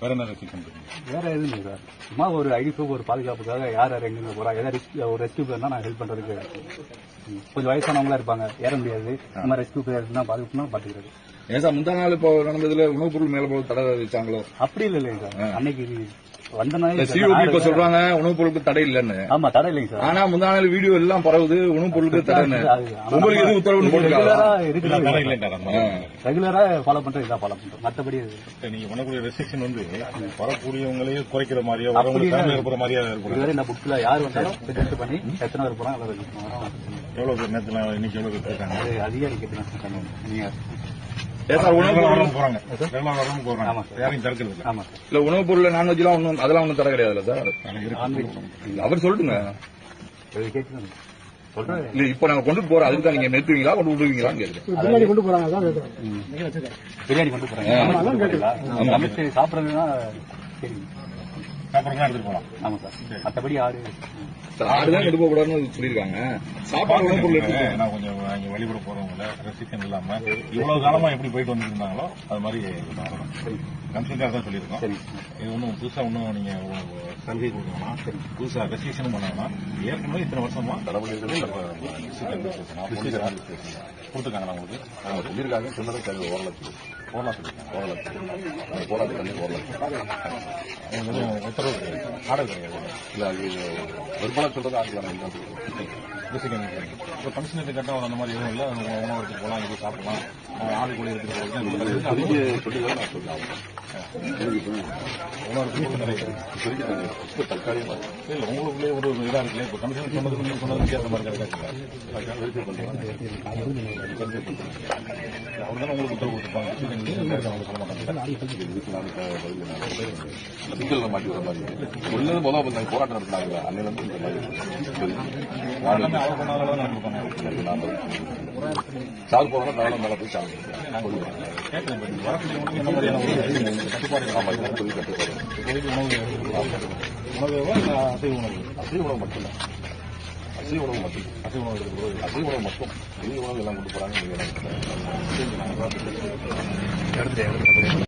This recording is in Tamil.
வேற என்ன வேற எதுவும் இல்லை சார். சும்மா ஒரு ஐடி ப்ரூஃப் ஒரு பாதுகாப்புக்காக யார் யார் எங்கெங்க போறா ஏதாவது risk- ஒரு ரெஸ்கியூ பிளேயர்னா நான் ஹெல்ப் பண்றதுக்கு. கொஞ்சம் வயசானவங்களா இருப்பாங்க ஏற முடியாது. மாதிரி ரெஸ்கியூ பிளேயர் தான் பாதுகாப்புனா பாத்துக்கிறது. ஏன் சார் முந்தா நாள் இப்போ நடந்ததுல உணவுப் பொருள் மேல போல தடை வச்சாங்களோ அப்படி இல்லை இல்லைங்க சார். அன்னைக்கு வந்த நாள் சிஓபி இப்ப சொல்றாங்க உணவுப் பொருளுக்கு தடை இல்லைன்னு. ஆமா தடை இல்லைங்க சார். ஆனா முந்தா நாள் வீடியோ எல்லாம் பரவுது உணவுப் பொருளுக்கு தடைன்னு. ஆனா உங்களுக்கு எதுவும் போட்டுருக்காங்களா? ரெகுலரா தடை. ரெகுலரா ஃபாலோ பண்றது இதான் ஃபாலோ பண்றோம். மத்தபடி நீங்க பண்ணக்கூடிய ரெஸ்ட்ரிக்ஷன் வந்து வரக்கூடியவங்களையும் குறைக்கிற மாதிரியா அப்படி வரவங்க இல்ல. ஃபேமிலி இருக்கிற மாதிரியா இருக்கக்கூடாது. இதுவரை இந்த புக்ல யார் வந்தாலும் டெஸ்ட் பண்ணி எத்தனை பேர் போறாங்க. எவ்வளவு பேர் நேரத்துல இன்னைக்கு எவ்வளவு பேர் இருக்காங்க அது அதிகாரி கேட்டு நீங்க இல்ல. ஆமா சார். இல்ல உணவுப் பொருள் நான்வெஜ் எல்லாம் ஒன்றும் அதெல்லாம் ஒன்றும் தடை கிடையாதுல்ல சார்? அவர் சொல்லிட்டுங்க. இல்ல இப்ப நாங்க கொண்டு போறோம். அதுக்கு தான் நீங்க நிறுத்துவீங்களா கொண்டு விடுவீங்களான்னு கேக்குறேன். பிரியாணி கொண்டு போறாங்க. பிரியாணி கொண்டு போறாங்க. சாப்பிடுறதுன்னா தான் எடுத்துட்டு போலாம். ஆமா சார். மத்தபடி ஆடு. ஆடுதான் போக கூடாதுன்னு சொல்லியிருக்காங்க. சாப்பாடு உணவுப் பொருள். நான் கொஞ்சம் இங்க வழிபட போறவங்கள ரெஸ்ட்ரிக்ஷன் இல்லாம இவ்வளவு காலமா எப்படி போயிட்டு வந்துருந்தாங்களோ அது மாதிரி கமிஷனுக்காக தான் சொல்லியிருக்கோம். சரி. இது ஒன்றும் புதுசா ஒன்றும் நீங்க சலுகை கொடுக்கணும்னா புதுசா ரெஸ்ட்ரிக்ஷனும் பண்ணணும்னா ஏற்கனவே இத்தனை வருஷமா கொடுத்துருக்காங்களா உங்களுக்கு? சொல்லியிருக்காங்க சொன்னதை லட்சம் போடாது கண்ணி ஒரு லட்சம் அவங்க வந்து உத்தரவு கிடையாது ஆர்டர் கிடையாது இல்ல அது விற்பனை சொல்றது ஆக்கலாம் இப்போ கமிஷனர் கட்டம் அந்த மாதிரி எதுவும் இல்லை. உணவு எடுத்துட்டு போகலாம் இது சாப்பிடலாம். ஆடு கூட எடுத்துட்டு தற்காலிகமா இல்ல உங்களுக்குள்ளே ஒரு இதா இருக்குல்ல இப்போ கமிஷன் சொன்னதுக்கு சொன்னதுக்கு மாதிரி உங்களுக்கு உத்தரவு கொடுத்துருப்பாங்க அவங்க சொல்ல மாட்டாங்க நான் சிக்கல்ல மாட்டி வர மாதிரி ஒன்னு முதல் பண்ணாங்க போராட்டம் நடத்தினாங்க அன்னையில இருந்து இந்த மாதிரி எல்லாமே சார் போறோம்னா மேல மேல போய் கட்டுப்பாடு இதெல்லாம் கட்டுப்பாடு உணவு உணவு அசைவ உணவு அசைவ உணவு மட்டும் அசைவ உணவு மட்டும் அசைவ உணவு எடுத்துட்டு அசைவ உணவு மட்டும் வெளி உணவு எல்லாம் கொண்டு போறாங்க எடுத்துட்டு